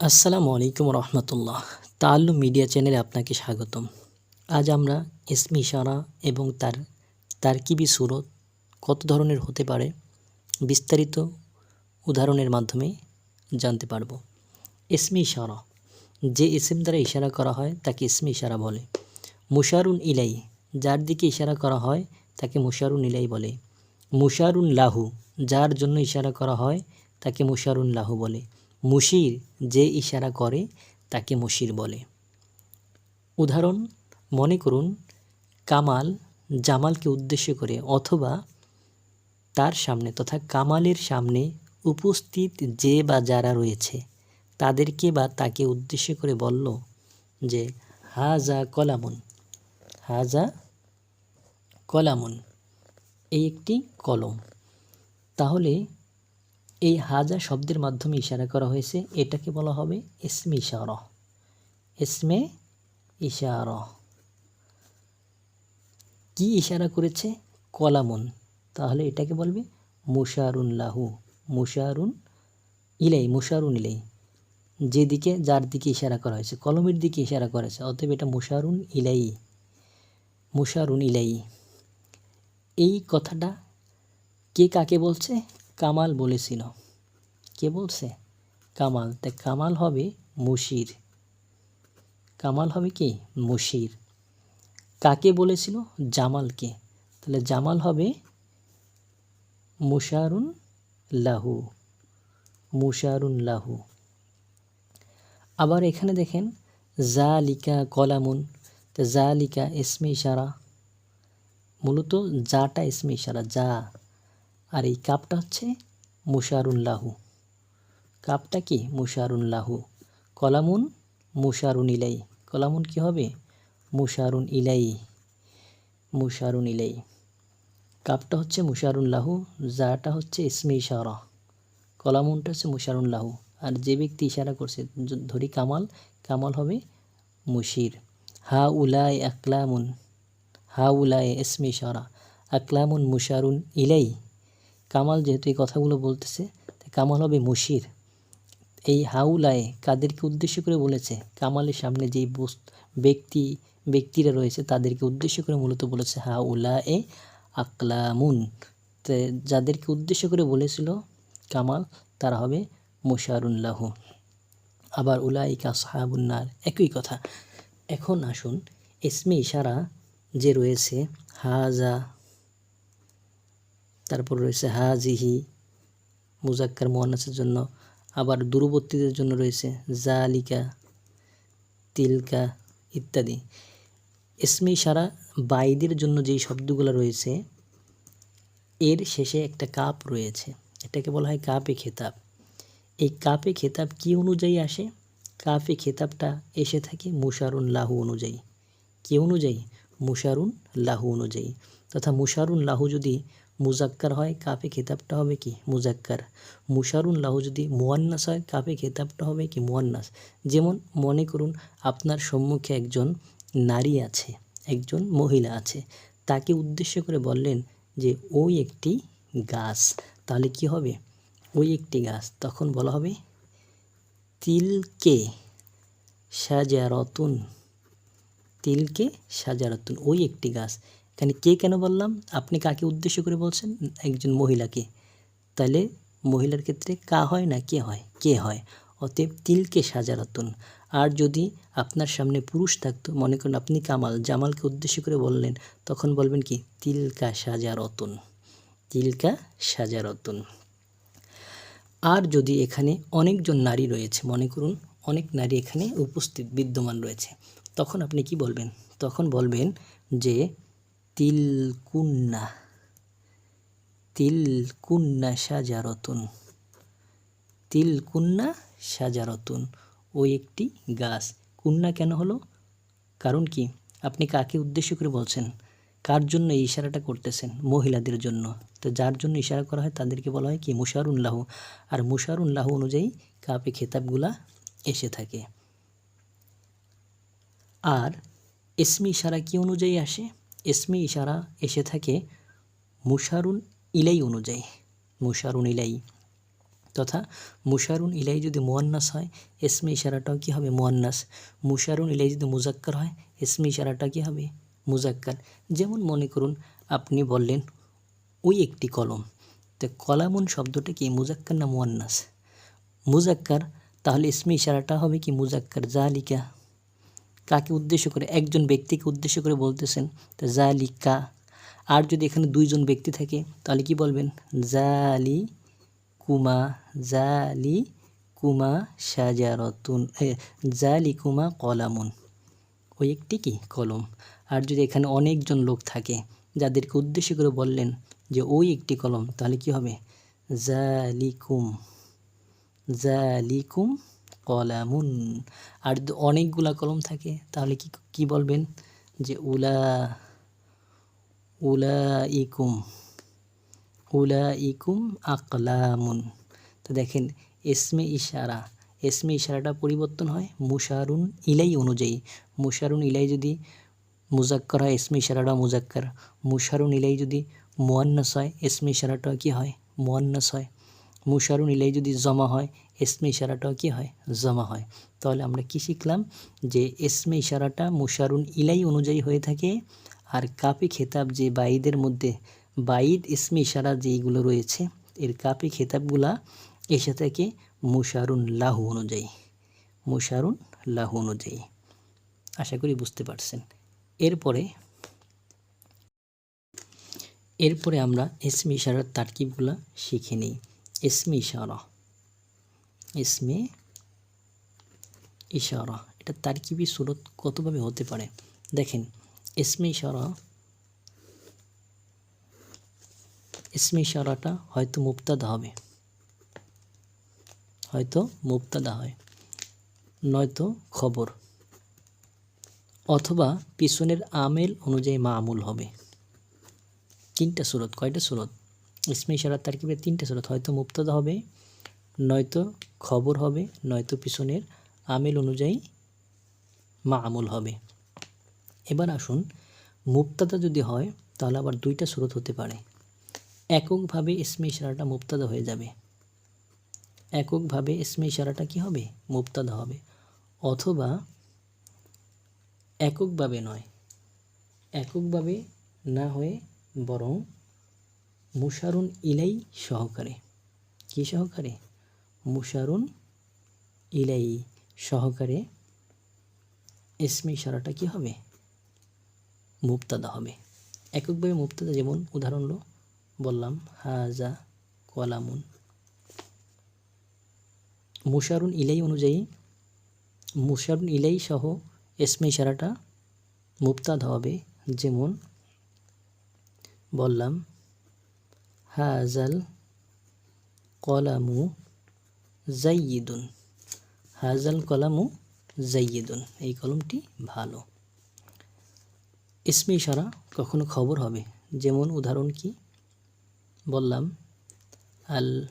আসসালামু আলাইকুম রহমতুল্লাহ। তাল্লুম মিডিয়া চ্যানেলে আপনাকে স্বাগতম। আজ আমরা ইসমি ইশারা এবং তার তারকিবি সুরত কত ধরনের হতে পারে বিস্তারিত উদাহরণের মাধ্যমে জানতে পারব। ইসমি ইশারা, যে ইসিম দ্বারা ইশারা করা হয় তাকে ইসমি ইশারা বলে। মুশারুন ইলাই, যার দিকে ইশারা করা হয় তাকে মুশারুন ইলাই বলে। মুশারুন লাহু, যার জন্য ইশারা করা হয় তাকে মুশারুন লাহু বলে। মুশির যে ইশারা করে, তাকে মুশির বলে। উদাহরণ, মনে করুন, কামাল জামালকে উদ্দেশ্য করে অথবা তার সামনে, তথা কামালের সামনে উপস্থিত যে বা যারা রয়েছে, তাদেরকে বা তাকে উদ্দেশ্য করে বলল যে, হাজা কলামুন হাজা কলামুন, এই একটি কলম। তাহলে এই হাজা শব্দের মাধ্যমে ইশারা করা হয়েছে। এটাকে বলা হবে ইসমে ইশার। ইসমে ইশার। কি ইশারা করেছে? কলামুন। তাহলে এটাকে বলবে মুশারুন লাহু। মুশারুন ইলাই মুশারুন ইলাই। যেদিকে, যার দিকে ইশারা করা হয়েছে। কলমের দিকে ইশারা করেছে অতএব এটা মুশারুন ইলাই। মুশারুন ইলাই। এই কথাটা কে কাকে বলছে? কামাল বলেছিল। কে বলছে? কামাল। তাই কামাল হবে মুশির। কামাল হবে কি? মুশির। কাকে বলেছিল? জামালকে। তাহলে জামাল হবে মুশারুন লাহু। মুশারুন লাহু। আবার এখানে দেখেন, জালিকা কলামুন। তো জালিকা ইসমে ইশারা। মূলত যাটা ইসমে ইশারা যা আর এই কাপটা হচ্ছে মুশারুন লাহু কাপটা কি? মুশারুন লাহু কলামুন মুশারুন ইলাই কলামুন কি হবে? মুশারুন ইলাই মুশারুন ইলাই কাপটা হচ্ছে মুশারুন লাহু যাটা হচ্ছে ইসমে ইশারা। কলামুনটা হচ্ছে মুশারুন লাহু আর যে ব্যক্তি ইশারা করছে ধরি কামাল কামাল হবে মুশির। হা উলায় আকলামুন হা উলায় ইসমে ইশারা। আকলামুন মুশারুন ইলাই কামাল যেহেতু এই কথাগুলো বলতেছে কামাল হবে মুশির। এই হাউলায় কাদেরকে উদ্দেশ্য করে বলেছে, কামালের সামনে যেই ব্যক্তি, ব্যক্তিরা রয়েছে, তাদেরকে উদ্দেশ্য করে মূলত বলেছে হাউলা এ আকলামুন যাদেরকে উদ্দেশ্য করে বলেছিল কামাল, তারা হবে মুশারুল্লাহ আবার উলাইকা সাহাবুন্নার একই কথা। এখন আসুন এসমে ইশারা যে রয়েছে, হাজা তারপর রয়েছে হাজিহি, মুজাক্কার মোহান্নাসের জন্য। আবার দূরবর্তীদের জন্য রয়েছে জালিকা তিলকা ইত্যাদি। এসমে সারা বাইদের জন্য যেই শব্দগুলো রয়েছে, এর শেষে একটা কাপ রয়েছে। এটাকে বলা হয় কাপে খেতাব। এই কাপে খেতাব কি অনুযায়ী আসে? কাপে খেতাবটা এসে থাকে মুশারুন লাহু অনুযায়ী। কি অনুযায়ী? মুশারুন লাহু অনুযায়ী। তথা মুশারুন লাহু যদি মুজাক্কার হয় কাফে খেতাবটা হবে কি? মুজাক্কার। মুশারুন লাহু যদি মোয়ান্নাস হয় কাফে খেতাবটা হবে কি? মুয়ান্নাস। যেমন, মনে করুন, আপনার সম্মুখে একজন নারী আছে, একজন মহিলা আছে। তাকে উদ্দেশ্য করে বললেন যে, ওই একটি গাছ। তাহলে কি হবে? ওই একটি গাছ। তখন বলা হবে, তিলকে সাজারতুন। তিলকে সাজারতুন। ওই একটি গাছ। এখানে কে কেন বললাম? আপনি কাকে উদ্দেশ্য করে বলছেন? একজন মহিলাকে। তাহলে মহিলার ক্ষেত্রে কা হয় না কে হয়? কে হয়? অতএব তিলকে সাজারতন। আর যদি আপনার সামনে পুরুষ থাকতো, মনে করেন আপনি কামাল, জামালকে উদ্দেশ্য করে বললেন, তখন বলবেন কি? তিলকা সাজারতন। তিলকা সাজারতন। আর যদি এখানে অনেকজন নারী রয়েছে, মনে করুন অনেক নারী এখানে উপস্থিত, বিদ্যমান রয়েছে, তখন আপনি কি বলবেন? তখন বলবেন যে তিলকুন্না তিলকুন্না সাজারতুন তিলকুন্না সাজারতুন। ওই একটি গাছ। কুন্না কেন হলো? কারণ কি? আপনি কাকে উদ্দেশ্য করে বলছেন? কার জন্য এই ইশারাটা করতেছেন মহিলাদের জন্য? তো যার জন্য ইশারা করা হয় তাদেরকে বলা হয় কি? মুশারুল্লাহ আর মুশারুল্লাহ অনুযায়ী কাপে খেতাবগুলা এসে থাকে। আর ইসমি ইশারা কি অনুযায়ী আসে? এসমে ইশারা এসে থাকে মুশারুন ইলাই অনুযায়ী, মুশারুন ইলাই। তথা মুশারুন ইলাই যদি মোয়ান্নাস হয় এসমে ইশারাটাও কী হবে? মোয়ান্নাস। মুশারুন ইলাই যদি মুজাক্কার হয় এসমে ইশারাটা কী হবে? মুজাক্কার। যেমন মনে করুন, আপনি বললেন ওই একটি কলম। তো কলামুন শব্দটা কি, মুজাক্কার না মোয়ান্নাস? মুজাক্কার, তাহলে ইসমে ইশারাটা হবে কি মুজাক্কার? জালিকা। কাকে উদ্দেশ্য করে, একজন ব্যক্তিকে উদ্দেশ্য করে বলতেছেন, তো জালিকা। আর যদি এখানে দুইজন ব্যক্তি থাকে, তাহলে কি বলবেন? জালি কুমা জালি কুমা সাজারতুন জালি কুমা কলামুন। ওই একটি কি? কলম। আর যদি এখানে অনেকজন লোক থাকে, যাদেরকে উদ্দেশ্য করে বললেন যে ওই একটি কলম, তাহলে কি হবে? জালিকুম জালিকুম কলামুন আর অনেকগুলা কলম থাকে। তাহলে কি কি বলবেন? যে উলা উলা ইকুম উলা ইকুম আকলামুন। তো দেখেন, এসমে ইশারা। এসমে ইশারাটা পরিবর্তন হয়, মুশারুন ইলাই অনুযায়ী। মুশারুন ইলাই যদি মুজাক্কর হয়, এসমে ইশারাটা মুজাক্কর। মুশারুন ইলাই যদি মোয়ান্নাস হয়, এসমে ইশারাটা কি হয়? মোয়ান্নাস হয়। মুশারুন ইলাই যদি জমা হয় এসমে ইশারাটাও কি হয়? জমা হয়। তাহলে আমরা কি শিখলাম? যে এসমে ইশারাটা মুশারুন ইলাই অনুযায়ী হয়ে থাকে আর কাপি খেতাব যে বাইদের মধ্যে, বাইদ ইসমে ইশারা যেইগুলো রয়েছে, এর কাপি খেতাবগুলা এসে থাকে মুশারুন লাহু অনুযায়ী। মুশারুন লাহু অনুযায়ী। আশা করি বুঝতে পারছেন। এরপরে এরপরে আমরা এসমে ইশারার তারকিবগুলা শিখে নিই। এসমে ইশারা। এসমে ইশারা। এটা তারকিবি সুরত কতভাবে হতে পারে? দেখেন এসমে ইশারা এসমে ইশারাটা হয়তো মুক্তাদা হবে। হয়তো মুক্তাদা হয়। নয়তো খবর। অথবা পিছনের আমেল অনুযায়ী মামুল হবে। তিনটা সুরত, কয়টা সুরত? ইসমে ইশারার তারকিবে তিনটা সুরত, হয়তো মুক্তাদা হবে নয়তো খবর হবে, নয়তো পিছনের আমেল অনুযায়ী মামুল হবে। এবার আসুন মুক্তাদা যদি হয়, তাহলে আবার দুইটা স্রোত হতে পারে। এককভাবে ইসমে ইশারাটা মুক্তাদা হয়ে যাবে। এককভাবে ইসমে ইশারাটা কি হবে? মুক্তাদা হবে। অথবা এককভাবে নয়, এককভাবে না হয়ে বরং মুশারুন ইলাই সহকারে। কি সহকারে? মুশারুন ইলাই সহকারে ইসমে ইশারাটা কি হবে? মুক্তাদা হবে। এককভাবে মুক্তাদা যেমন উদাহরণ বললাম, হাজা কলামুন। মুশারুন ইলাই অনুযায়ী, মুশারুন ইলাই সহ এসমে ইশারাটা মুক্তাদা হবে। যেমন বললাম, হাজাল কলামু জাইয়িদুন। হাজাল কলামু জাইয়িদুন। এই কলমটি ভালো। ইসমে ইশারা কখনো খবর হবে। যেমন উদাহরণ কি? বললাম, আল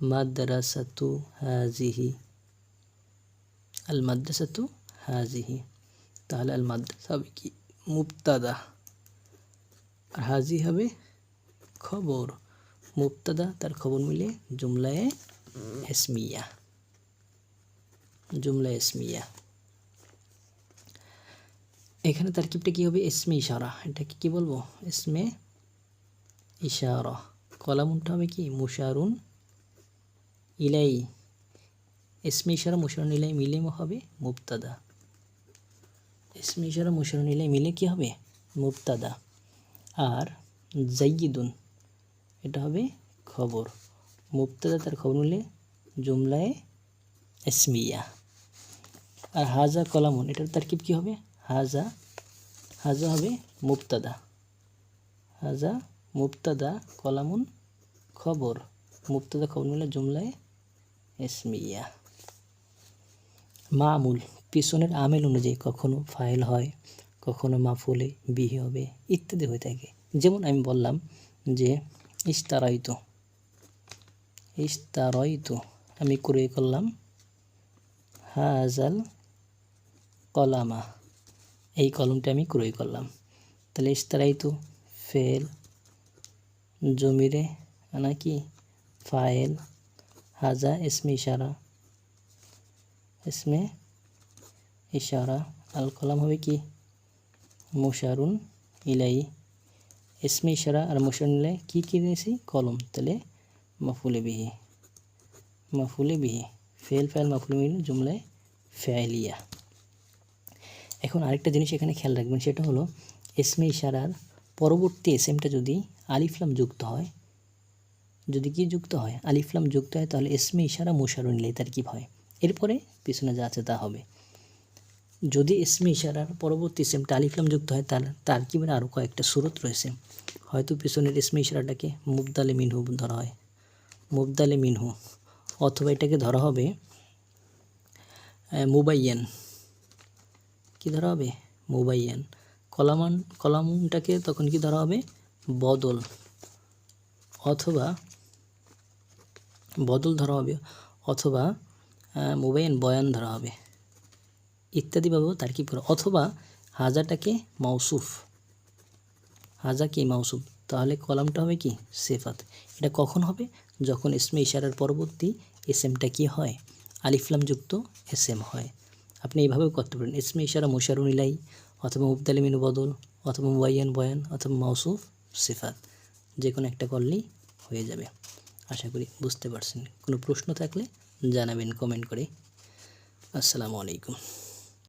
মাদ্রাসাতু হাজিহি আল মাদ্রাসাতু হাজিহি তাহলে আল মাদ্রাসা হবে কি? মুক্তাদা আর হাজি হবে খবর। মুক্তাদা তার খবর মিলে জুমলায় এসমিয়া জুমলা এসমিয়া এখানে তারকিবটা কী হবে? এসমে ইশারা। এটাকে কি বলব? এসমে ইশারা। কলামুনটা হবে কি? মুশারুন ইলাই। এসমে ইশারা, মুশারুন ইলাই মিলে হবে মুবতাদা। এসমে ইশারা, মুশারুন ইলাই মিলে কি হবে? মুবতাদা। আর জাইয়িদুন, এটা হবে খবর। মুবতাদা তার খবর মিলে জুমলায় এসমিয়া। আর হাজা কলামুন, এটার তারকিব কী হবে? হাজা হাজা হবে মুবতাদা। হাজা, মুবতাদা, কলামুন, খবর। মুবতাদা খবর মিলে জুমলায় এসমিয়া। মামুল, পিছনের আমেল অনুযায়ী কখনো ফাইল হয়, কখনো মাফুলে বিহি হবে, ইত্যাদি হয়ে থাকে। যেমন আমি বললাম যে ইস্তারাইত ইস্তারাইত আমি ক্রয় করলাম হাজাল কলামা। এই কলমটা আমি ক্রয় করলাম তাহলে ইস্তারাইত ফেল, জমিরে নাকি ফাইল হাজা, ইসমে ইশারা। ইসমে ইশারা। আল কলাম হবে কি? মুশারুন ইলাই ইসমে ইশারা আর মুশারুন ইলাই কী কী নিয়েছি কলম। তাহলে মাফুলে বিহি। মাফুলে বিহি। ফেল ফেল, মাফুলে বিহি জুমলায় ফেলিয়া এখন আরেকটা জিনিস এখানে খেয়াল রাখবেন, সেটা হলো এসমে ইশারার পরবর্তী এসএমটা যদি আলিফলাম যুক্ত হয়, যদি কি যুক্ত হয়? আলিফলাম যুক্ত হয়, তাহলে এসমে ইশারা মুশারু নিলে তার কী হয়? এরপরে পিছনে যা আছে তা হবে। যদি ইসমে ইশারার পরবর্তী ইসেমটা আলিফলাম যুক্ত হয় তার তার কি মানে আরও কয়েকটা সুরত রয়েছে। হয়তো পিছনের ইসমে ইশারাটাকে মুবদালে মিনহু ধরা হয়। মুবদালে মিনহু, অথবা এটাকে ধরা হবে মুবাইয়ান। কি ধরা হবে? মুবাইয়ান। কলামান, কলামটাকে তখন কি ধরা হবে? বদল। অথবা বদল ধরা হবে, অথবা মুবাইয়ান বয়ান ধরা হবে। ইত্যাদিভাবেও তার কি করে। অথবা হাজাটাকে মাউসুফ। হাজা কি মাউসুফ। তাহলে কলামটা হবে কি? সেফাত। এটা কখন হবে? যখন ইসমে ইশারার পরবর্তী এসএমটা কি হয়? আলিফলাম যুক্ত এসএম হয়। আপনি এইভাবেও করতে পারেন। ইসমে ইশারা মুশারুন ইলাই, অথবা মুবদালিমিনু বদল, অথবা মুবাইয়ান বয়ান, অথবা মাউসুফ সিফাত। যে কোনো একটা করলেই হয়ে যাবে। আশা করি বুঝতে পারছেন। কোনো প্রশ্ন থাকলে জানাবেন কমেন্ট করে। আসসালামু আলাইকুম।